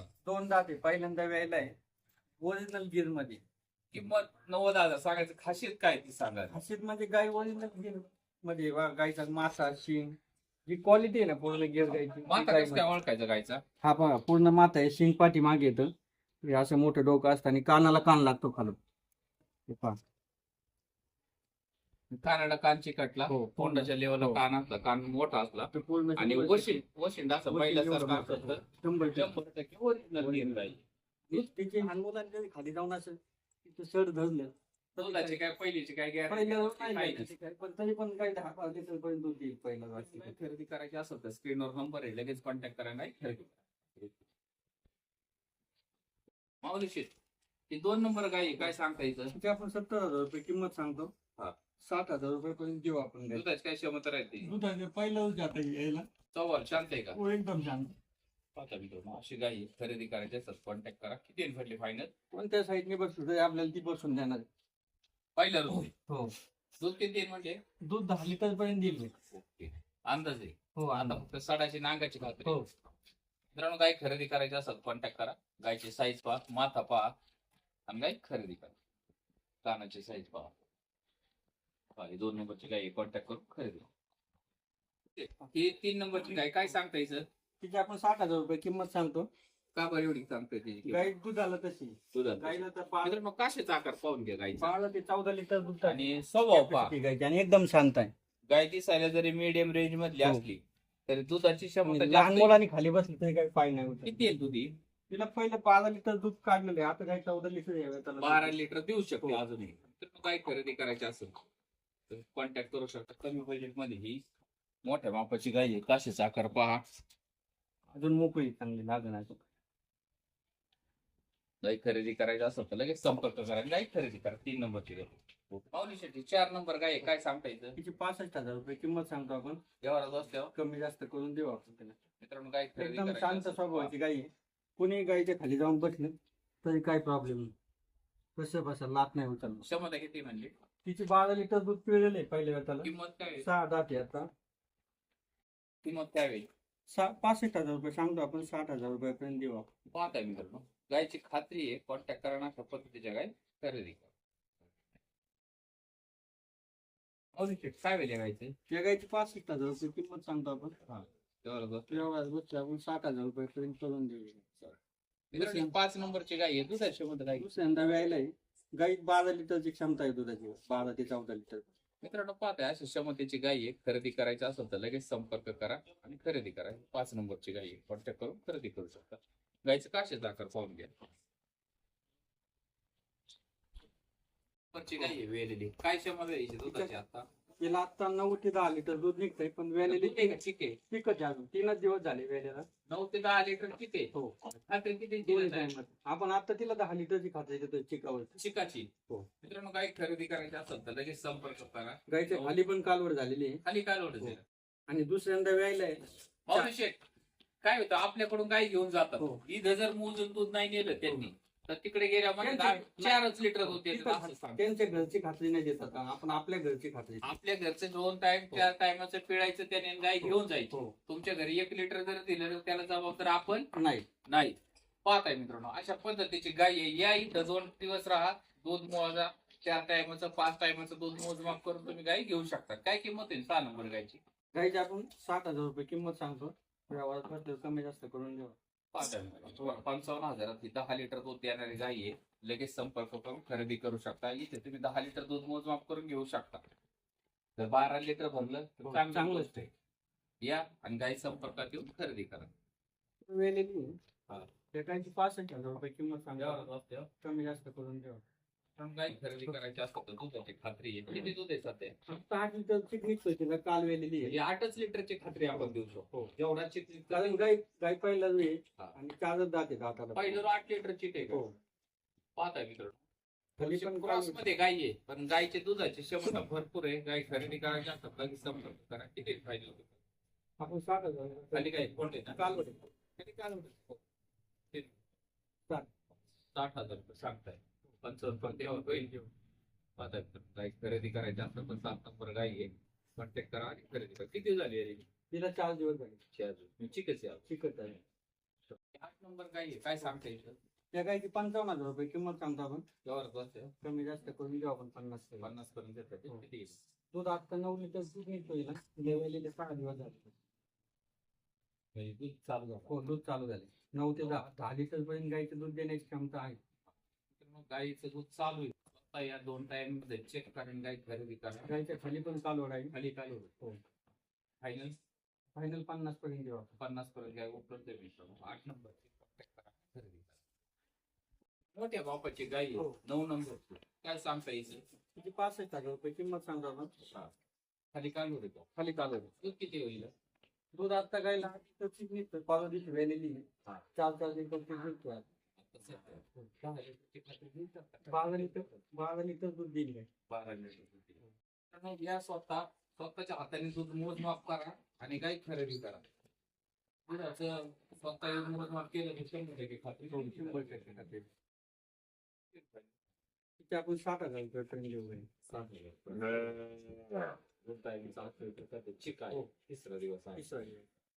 दोन दात आहे पहिल्यांदा व्यायला आहे. ओरिजिनल गिरमध्ये. किंमत नव्वद हजार सांगायचं खासियत काय ती सांगा. हसीत म्हणजे गाय ओरिजिनल गिरमध्ये वा गायचा मासा शिंग जी क्वालिटी आहे ना पूर्ण गिर गायची माता कसं काय ओळखायचं गायचा? हा बघा पूर्ण माता आहे शिंग पाठी मागे येतं. हे असं मोठं डोकं असतं आणि कानाला कान लागतो खालून. हे पहा. कानाडा कान चिकटला हो. तोंडाच्या लेवलला हो. कान असला कान मोठा असला ते पूर्ण आणि शंभर वशिंड वशिंड असं पहिल्यासारखं असलं तर शंभर टक्के. शंभर टक्के original गिर गाय. तिचे लहान मुलांनी जरी खाली जाऊन असं तिथं सड धरलं तर दुधाची काय पहिलीची काय पहिल्या guarantee नाही नाही. द्यायची काय, पण तरी पण काही दहा पाच दूध येईल खरेदी करायची असेल तर स्क्रीनवर नंबर आहे लगेच कॉन्टॅक्ट करा नाही खरेदी करा. माऊली शेठ ही दोन नंबर आहे, काय सांगता येतं ते आपण सत्तर हजार रुपये किंमत सांगतो हा. साठ हजार रुपये पर्यंत देऊ आपण गाय. दुधाची काय क्षमता राहते? दुधाचे पहिलं जाता यायला. चव्हाण शांत आहे का? हो, एकदम पाहता मित्रांनो अशी गाय आहे. खरेदी करायची असेल कॉन्टॅक्ट करा. किती म्हटली फायनल कोणत्या साईडने बसलो तरी आपल्याला ती बसून देणार. पहिलं रुपये हो दूध किती म्हणजे? दूध दहा लिटर पर्यंत देईल मी. ओके. अंदाज आहे. हो आता फक्त सडाची नांगाची खात्री. हो. मित्रांनो गाय खरेदी करायची असेल कॉन्टॅक्ट करा. गायची साईज पहा. माथा पहा. आणि गाय खरेदी करा. कानाची साईज पहा, ही दोन नंबरची गाय कॉन्टॅक्ट करून खरेदी करा. ही तीन नंबरची गाय काय सांगता येईल तिची आपण साठ हजार रुपये किंमत सांगतो का बरं एवढी सांगता येते गाय दुधाला तशी दुधाला. गायला तर बाळ मित्रांनो काशेचा आकार पाहून घ्या गायचा बाळाला ते चौदा लिटर दूध. आणि स्वभाव पहा Capacity गायची आणि एकदम शांत आहे गाय दिसायला जरी मीडियम रेंज मधली हो. असली तरी दुधाची क्षमता जास्त लहान आहे. मुलांनी खाली बसली तरी काही पाय नाही. किती आहे दुधी तिला पहिलं बारा लिटर दूध काढलेलं आहे आता काही चौदा लिटर बारा लिटर देऊ शकते हो. अजूनही तर काय खरेदी करायची असेल तर कॉन्टॅक्ट करू शकता. कमी बजेटमध्ये ही मोठ्या मापाची गाय आहे. काशीचा आकार पहा. अजून मोकळी चांगली लागण आहे. गाय खरेदी करायची असेल तर लगेच संपर्क करा. गाय खरेदी करा. तीन नंबरची गाय. माऊली शेट्टी चार नंबर गाय आहे. काय सांगता येतं तिची पासष्ट हजार रुपये किंमत सांगतो आपण. व्यवहारात बसल्यावर कमी जास्त करून देऊ आपण त्याला. मित्रांनो गाय खरेदी एकदम करायची शांत असेल स्वभावाची गाई आहे. कुणी गाईच्या खाली जाऊन बसले तरी काही प्रॉब्लेम नाही. कसं बसा लात नाही उचलणार. क्षमता किती म्हणली? तिची बारा लिटर दूध पिळलेलं आहे पहिल्या वेळेला किंमत काय आहे? सहा दात आहे आता. किंमत काय होईल सहा पासष्ट हजार रुपये सांगतो आपण साठ हजार रुपयापर्यंत देऊ आपण. पाहताय मित्रांनो. गायची खात्री आहे कॉन्टॅक्ट करा ना अशा पद्धतीच्या गाय खरेदी करा. शेट्टी, काय वेळ गायचे? त्या गाईची पासष्ट हजार रुपये किंमत सांगतो आपण. बसल्यावर व्यवहार बसते आपण साठ हजार रुपयापर्यंत करून देऊ. मित्रांनो, ही पाच नंबरची गाय आहे. दुधाची क्षमता काय दुसऱ्यांदा व्यायला आहे. गाईत बारा लिटरची क्षमता आहे दुधाची. बारा ते चौदा लिटर. मित्रांनो पाहताय अशा क्षमतेची गाय आहे. खरेदी करायची असेल तर लगेच संपर्क करा आणि खरेदी करा. पाच नंबरची गाय आहे. कॉन्टॅक्ट करून खरेदी करू शकता. गायचं काशेचा दाखल? पाहून घ्या. गाय आहे वेलेली. काय क्षमता आहे दुधाची आता? तिला आता नऊ ते दहा लिटर दूध निघतंय पण आहे का? ठीक आहे पिकच आहे अजून तीनच दिवस झाले वेळेला नऊ ते दहा लिटर किती आहे हो किती आहे? time मध्ये. आपण आता तिला दहा लिटरची खात्री देतो चिकावर चिकाची हो. मित्रांनो गाय खरेदी करायची असेल तर लगेच संपर्क करा गाईच्या हो. खाली पण कालवड झालेली आहे खाली काय लोड हो. आणि दुसऱ्यांदा व्यायला आहे शेठ काय होतं आपल्याकडून गाय घेऊन जातात हो. इथं जर मोजून दूध नाही नेलं त्यांनी तर तिकडे गेल्या चारच लिटर सांगतात. त्यांच्या घरची खात्री नाही देतात आपण आपल्या घरची खात्री देतो. आपल्या घरचे दोन टाइम चार टायमाचं पिळायचं त्याने गाय घेऊन जायची. हो. तुमच्या घरी एक लिटर जर दिलं तर त्याला जबाबदार आपण नाही. नाही. पाहताय मित्रांनो अशा पद्धतीची गाय आहे. या इथं दोन दिवस राहा. दूध मोजा. चार टायमाचं पाच टायमाचं दूध मोजमाप करून तुम्ही गाय घेऊ शकता. काय किंमत आहे? सहा नंबर गायची गाईची आपण साठ हजार रुपये किंमत सांगतो. व्यवहारात कमी जास्त करून मित्रांनो. पंचावन्न हजारात ही दहा लिटर दूध देणारी गाय आहे. लगेच संपर्क करून खरेदी करू शकता. इथे तुम्ही दहा लिटर दूध मोजमाप करून घेऊ शकता. जर बारा लिटर भरलं तर हो, चांगली चांगलं गोष्ट आहे या आणि गाय संपर्कात येऊन खरेदी करा. वेलेली हा. गाईची पासष्ट हजार रुपये किंमत सांगा. कमी जास्त करून देऊ गाय खरेदी करायची असतं तर दुधाची खात्री आहे. किती दूध आहे सध्या फक्त आठ लिटरची काल वेलेली आहे. ही आठच लिटरची खात्री आपण देऊ शकतो. जेवढा चिकली कारण गाई गाई पहिला हा. आणि चारच दात हाताला पहिलं आठ लिटरची टेक हो. पाहताय मित्रांनो. खाली पण क्रॉसमध्ये गाय आहे पण गायचे दुधाची क्षमता भरपूर आहे. गाय खरेदी करायची असतात लगेच संपर्क करा किती पाहिजे आपण हजार. खाली काय कोणते काल होते. खाली काय होतं? ते- साठ. हजार रुपये सांगताय. पण तेव्हा होईल मित्रांनो, गाय खरेदी करायची असतात पण सात नंबर गाय आहे. कॉन्टॅक्ट करा आणि खरेदी करा. किती झाली आहे तिला चार दिवस झाले. अजून चिकच आहे. चिकट आहे. आठ नंबर गाई आहे. काय सांगता येईल? त्या गायची पंचावन्न हजार रुपये किंमत सांगतो आपण. आहे. कमी जास्त करून देऊ आपण पन्नास. पन्नास पर्यंत देतात. हो. किती येईल? दूध आता नऊ लिटर दूध निघतोय ना. लेवलेले सहा दिवस झाले. म्हणजे दूध चालू झालं. हो दूध चालू झाले. नऊ ते दहा. दहा लिटर पर्यंत गायचं दूध देण्याची क्षमता आहे. गाईचं दूध चालू आहे. आता या दोन टाइममध्ये चेक करून गाई खरेदी करा. गायच्या खाली पण चालू राहील खाली चालू हो. फायनल फायनल पन्नास पर्यंत देऊ आपण. पन्नास पर्यंत गाय उपलब्ध आहे मित्रांनो. आठ नंबर कॉन्टॅक्ट करा. खरेदी करा. मोठ्या बापाची गाई आहे. हो. नऊ नंबर काय सांगता येईल? किती पासष्ट हजार रुपये किंमत सांगतो आपण खाली काढू देतो खाली चालू आहे. दूध किती होईल? दूध आता गायला निघतं परवा दिवशी वेलेली हा. चार चार निघतो आज. आता बारा लिटर बारा लिटर दूध बारा लिटर या स्वतः स्वतःच्या हाताने दूध मोजमाप करा आणि गाय खरेदी करा स्वतः मोजमाप केलं की शंभर टक्के खात्री शंभर टक्के आपण साठ हजार रुपये ट्रेन घेऊ गाय दोन हो. तिसरा दिवस आहे तिसरा दिवस.